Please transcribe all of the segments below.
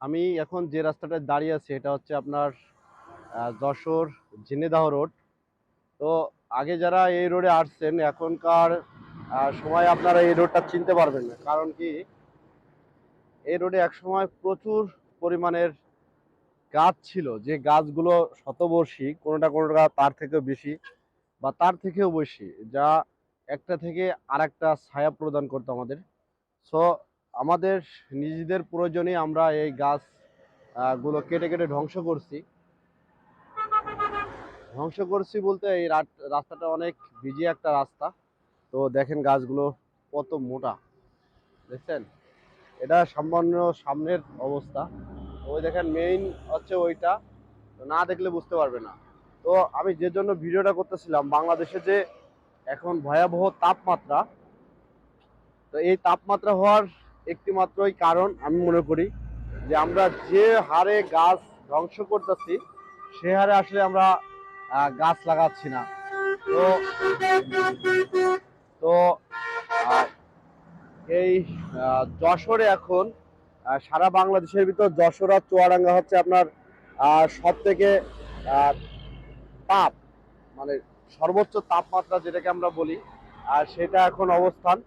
আমি এখন যে রাস্তাটায় দাঁড়িয়ে আছি, এটা হচ্ছে আপনার যশোর ঝিনেদাহ রোড। তো আগে যারা এই রোডে আসছেন, এখনকার সময় আপনারা এই রোডটা চিনতে পারবেন না। কারণ কি? এই রোডে একসময় প্রচুর পরিমাণের গাছ ছিল। যে গাছগুলো শতবর্ষী, কোনোটা কোনোটা তার থেকেও বেশি বা তার থেকেও বেশি, যা একটা থেকে আরেকটা ছায়া প্রদান করতো আমাদের। সো আমাদের নিজেদের প্রয়োজনে আমরা এই গাছগুলো কেটে কেটে ধ্বংস করছি। ধ্বংস করছি বলতে এই রাস্তাটা অনেক বিজি একটা রাস্তা। তো দেখেন গাছগুলো কত মোটা। দেখছেন? এটা সামান্য সামনের অবস্থা। ওই দেখেন মেইন হচ্ছে ওইটা। না দেখলে বুঝতে পারবে না। তো আমি যে জন্য ভিডিওটা করতেছিলাম, বাংলাদেশে যে এখন ভয়াবহ তাপমাত্রা, তো এই তাপমাত্রা হওয়ার একটি মাত্রই কারণ আমি মনে করি যে আমরা যে হারে গাছ ধ্বংস করতেছি, সে হারে আসলে আমরা গাছ লাগাচ্ছি না। তো তো এই যশোরে এখন সারা বাংলাদেশের ভিতর যশোর আর চুয়াডাঙ্গা হচ্ছে আপনার সব থেকে তাপ মানে সর্বোচ্চ তাপমাত্রা যেটাকে আমরা বলি, আর সেটা এখন অবস্থান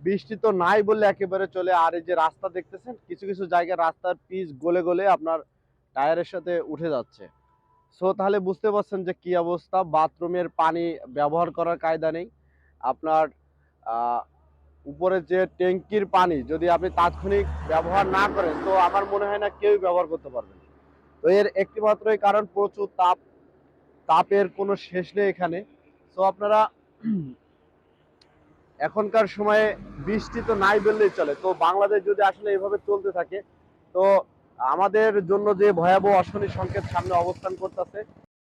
বৃষ্টি তো নাই বললে একেবারে চলে। আর এই যে রাস্তা দেখতেছেন, কিছু কিছু জায়গায় রাস্তার পিচ গলে গলে আপনার টায়ারের সাথে উঠে যাচ্ছে। সো তাহলে বুঝতে পারছেন যে কি অবস্থা। বাথরুমের পানি ব্যবহার করার কায়দা নেই। আপনার উপরে যে ট্যাঙ্কির পানি যদি আপনি তাৎক্ষণিক ব্যবহার না করেন, তো আমার মনে হয় না কেউই ব্যবহার করতে পারবেন তো এর একটি মাত্রই কারণ, প্রচুর তাপ, তাপের কোনো শেষ নেই এখানে। তো আপনারা এখনকার সময়ে বৃষ্টি তো নাই বললেই চলে। তো বাংলাদেশ যদি আসলে এভাবে চলতে থাকে, তো আমাদের জন্য যে ভয়াবহ অশনি সংকেত সামনে অবস্থান করতেছে।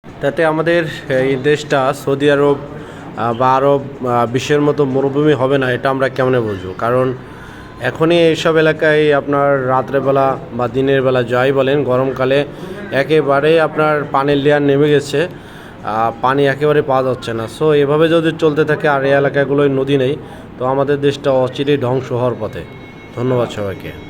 তাতে আমাদের এই দেশটা সৌদি আরব বা আরব বিশ্বের মতো মরুভূমি হবে না, এটা আমরা কেমনে বুঝব? কারণ এখনই এইসব এলাকায় আপনার রাত্রেবেলা বা দিনের বেলা যাই বলেন, গরমকালে একেবারে আপনার পানির লেয়ার নেমে গেছে। পানি একেবারে পাওয়া যাচ্ছে না। সো এভাবে যদি চলতে থাকে আর এই এলাকাগুলোয় নদী নেই, তো আমাদের দেশটা অচিরেই ধ্বংস হওয়ার পথে। ধন্যবাদ সবাইকে।